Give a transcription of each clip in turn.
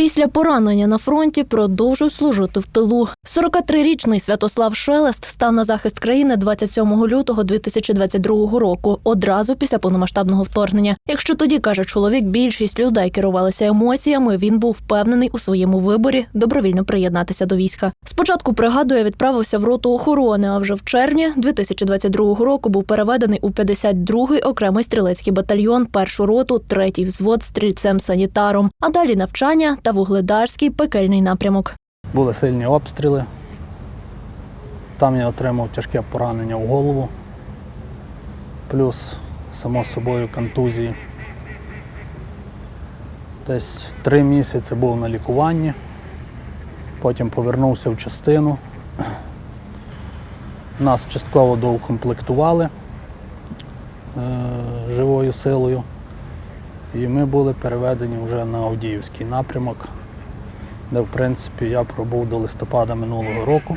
Після поранення на фронті продовжив служити в тилу. 43-річний Святослав Шелест став на захист країни 27 лютого 2022 року, одразу після повномасштабного вторгнення. Якщо тоді каже чоловік, більшість людей керувалися емоціями, він був впевнений у своєму виборі добровільно приєднатися до війська. Спочатку пригадує, відправився в роту охорони, а вже в червні 2022 року був переведений у 52-й окремий стрілецький батальйон, першу роту, третій взвод стрільцем-санітаром, а далі навчання та вугледарський пекельний напрямок. Були сильні обстріли. Там я отримав тяжке поранення в голову, плюс, само собою, контузії. Десь три місяці був на лікуванні, потім повернувся в частину. Нас частково доукомплектували е, живою силою, і ми були переведені вже на Авдіївський напрямок де в принципі я пробув до листопада минулого року.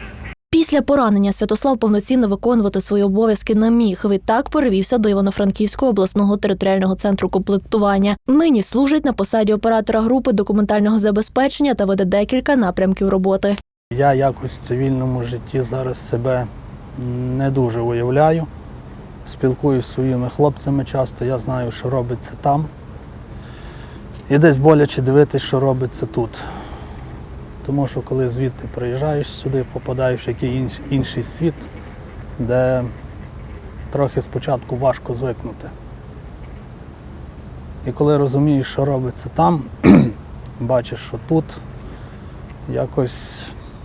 Після поранення Святослав повноцінно виконувати свої обов'язки не міг. Відтак перевівся до Івано-Франківського обласного територіального центру комплектування. Нині служить на посаді оператора групи документального забезпечення та веде декілька напрямків роботи. Я якось в цивільному житті зараз себе не дуже уявляю. Спілкуюся зі своїми хлопцями часто, я знаю, що робиться там. І десь боляче дивитися, що робиться тут. Тому що коли звідти приїжджаєш сюди, попадаєш в якийсь інший світ, де трохи спочатку важко звикнути. І коли розумієш, що робиться там, бачиш, що тут, якось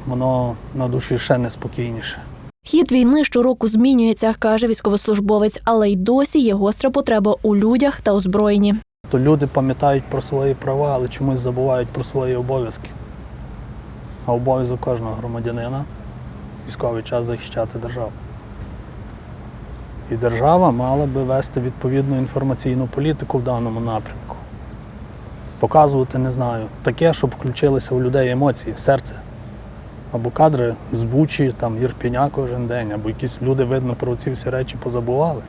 воно на душі ще неспокійніше. Хід війни щороку змінюється, каже військовослужбовець, але й досі є гостра потреба у людях та озброєнні. То люди пам'ятають про свої права, але чомусь забувають про свої обов'язки. А обов'язок кожного громадянина військовий час захищати державу. І держава мала би вести відповідну інформаційну політику в даному напрямку. Показувати, не знаю, таке, щоб включилися у людей емоції, серце. Або кадри з Бучі, там Єрпіня кожен день, або якісь люди, видно, про ці всі речі позабували.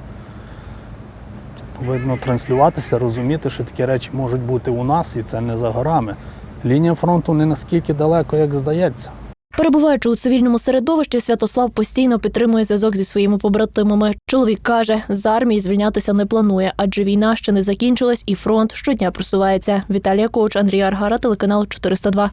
Повинно транслюватися, розуміти, що такі речі можуть бути у нас, і це не за горами. Лінія фронту не наскільки далеко, як здається. Перебуваючи у цивільному середовищі, Святослав постійно підтримує зв'язок зі своїми побратимами. Чоловік каже, з армії звільнятися не планує, адже війна ще не закінчилась, і фронт щодня просувається. Віталія Коуч, Андрій Аргара, телеканал 402.